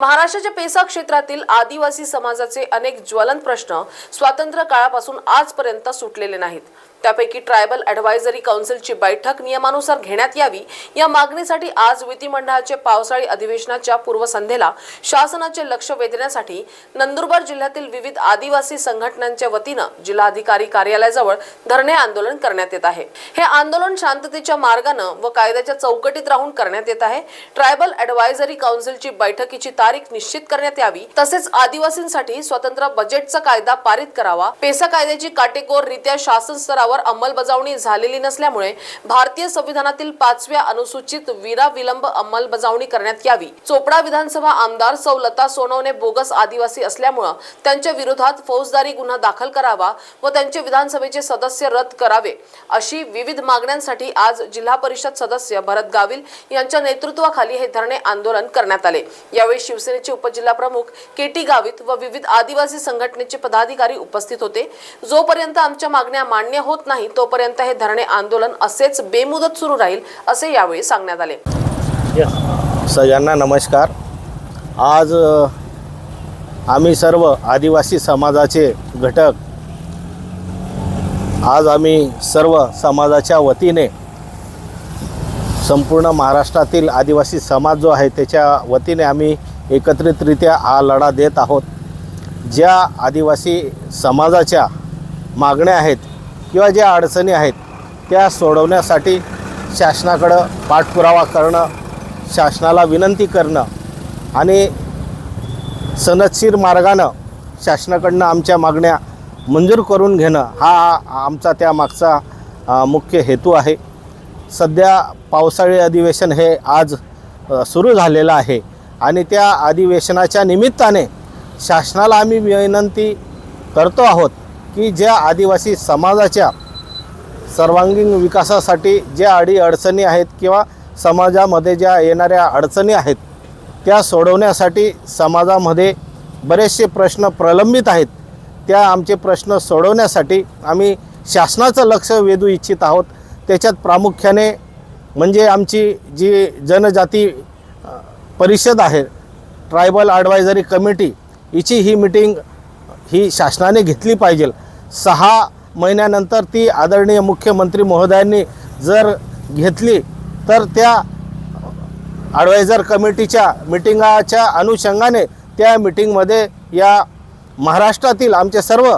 महाराष्ट्राच्या पेसा क्षेत्रातील आदिवासी समाजाचे अनेक ज्वलंत प्रश्न स्वातंत्र्य काळापासून आजपर्यंत सुटलेले नाहीत. त्यापैकी ट्रायबल ॲडव्हायझरी काउन्सिलची बैठक नियमानुसार घेण्यात यावी या मागणीसाठी आज विधिमंडळाचे पावसाळी अधिवेशनाच्या पूर्वसंध्येला शासनाचे लक्ष वेधण्यासाठी नंदुरबार जिल्ह्यातील विविध आदिवासी संघटनांच्या वतीनं जिल्हाधिकारी कार्यालयाजवळ धरणे आंदोलन करण्यात येत आहे. हे आंदोलन शांततेच्या मार्गानं व कायद्याच्या चौकटीत राहून करण्यात येत आहे. ट्रायबल ॲडव्हायझरी काउन्सिलची बैठकीची तारीख निश्चित करण्यात यावी. तसेच आदिवासींसाठी स्वतंत्र बजेटचा कायदा पारित करावा. पेसा कायद्याची काटेकोररित्या शासन स्तरावर अंमलबजावणी झालेली नसल्यामुळे भारतीय संविधानातील पाचव्या अनुसूचित विरा विलंब अंमलबजावणी करण्यात यावी. चोपडा विधानसभा आमदार सौ लता सोनवणे बोगस आदिवासी असल्यामुळं त्यांच्या विरोधात फौजदारी गुन्हा दाखल करावा व त्यांचे विधानसभेचे सदस्य रद्द करावे अशी विविध मागण्यांसाठी आज जिल्हा परिषद सदस्य भरत गाविल यांच्या नेतृत्वाखाली हे धरणे आंदोलन करण्यात आले. यावेळी शिवसेनेचे उपजिल्हा प्रमुख के टी गावित व विविध आदिवासी संघटनेचे पदाधिकारी उपस्थित होते. जोपर्यंत आमच्या मागण्या मान्य होत नाही तोपर्यंत हे धरणे आंदोलन असेच बेमुदत सुरू राहील असे यावेळी सांगण्यात आले. सगळ्यांना नमस्कार. आज आम्ही सर्व आदिवासी समाजाचे घटक आज आम्ही सर्व समाजाच्या वतीने संपूर्ण महाराष्ट्रातील आदिवासी समाज जो आहे त्याच्या वतीने आम्ही एकत्रितरित्या हा लढा देत आहोत. ज्या आदिवासी समाजाच्या मागण्या आहेत किंवा ज्या अडचणी आहेत त्या सोडवण्यासाठी शासनाकडं पाठपुरावा करणं शासनाला विनंती करणं आणि सनदशीर मार्गानं शासनाकडनं आमच्या मागण्या मंजूर करून घेणं हा आमचा त्यामागचा मागचा मुख्य हेतू आहे. सध्या पावसाळी अधिवेशन हे आज सुरू झालेलं आहे आणि त्या अधिवेशनाच्या निमित्ताने शासनाला आम्ही विनंती करतो आहोत की ज्या आदिवासी समाजाच्या सर्वांगीण विकासासाठी ज्या अडी अडचणी आहेत किंवा समाजामध्ये ज्या येणाऱ्या अडचणी आहेत त्या सोडवण्यासाठी समाजामध्ये बरेचसे प्रश्न प्रलंबित आहेत. त्या आमचे प्रश्न सोडवण्यासाठी आम्ही शासनाचं लक्ष वेधू इच्छित आहोत. त्याच्यात प्रामुख्याने म्हणजे आमची जी जनजाती परिषद आहे ट्रायबल ॲडवायझरी कमिटी हिची ही मिटिंग ही शासनाने घेतली पाहिजे. सहा महिन्यानंतर ती आदरणीय मुख्यमंत्री महोदयांनी जर घेतली तर त्या ॲडवायझर कमिटीच्या मिटिंगाच्या अनुषंगाने त्या मिटिंगमध्ये या महाराष्ट्रातील आमचे सर्व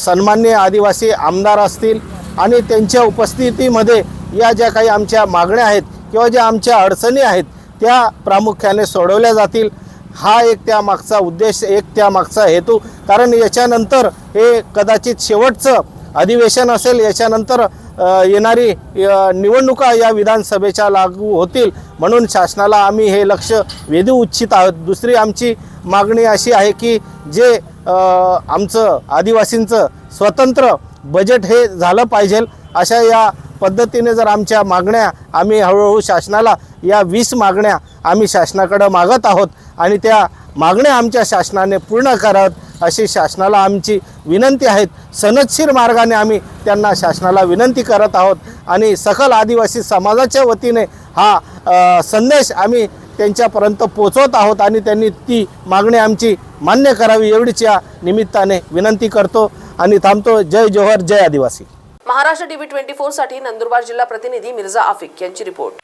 सन्मान्य आदिवासी आमदार असतील आणि त्यांच्या उपस्थितीमध्ये या ज्या काही आमच्या मागण्या आहेत किंवा ज्या आमच्या अडचणी आहेत त्या प्रामुख्याने सोडवल्या जातील. हा एक त्यामागचा उद्देश एक त्यामागचा हेतू. कारण याच्यानंतर हे कदाचित शेवटचं अधिवेशन असेल याच्यानंतर येणारी निवडणुका या विधानसभेच्या लागू होतील. म्हणून शासनाला आम्ही हे लक्ष वेधू इच्छित आहोत. दुसरी आमची मागणी अशी आहे की जे आमचं आदिवासींचं स्वतंत्र बजेट हे झालं पाहिजे अशा या पद्धतीने जर आमच्या मागण्या आम्ही हळूहळू शासनाला या वीस मागण्या आम्ही शासनाकडं मागत आहोत आणि त्या मागण्या आमच्या शासनाने पूर्ण कराव्यात अशी शासनाला आमची विनंती आहेत. सनदशीर मार्गाने आम्ही त्यांना शासनाला विनंती करत आहोत आणि सकल आदिवासी समाजाच्या वतीने हा संदेश आम्ही त्यांच्यापर्यंत पोचवत आहोत आणि त्यांनी ती मागणी आमची मान्य करावी एवढीच या निमित्ताने विनंती करतो आणि थांबतो. जय जोहर जय आदिवासी. महाराष्ट्र टीव्ही ट्वेंटी फोरसाठी नंदुरबार जिल्हा प्रतिनिधी मिर्झा आफिक यांची रिपोर्ट.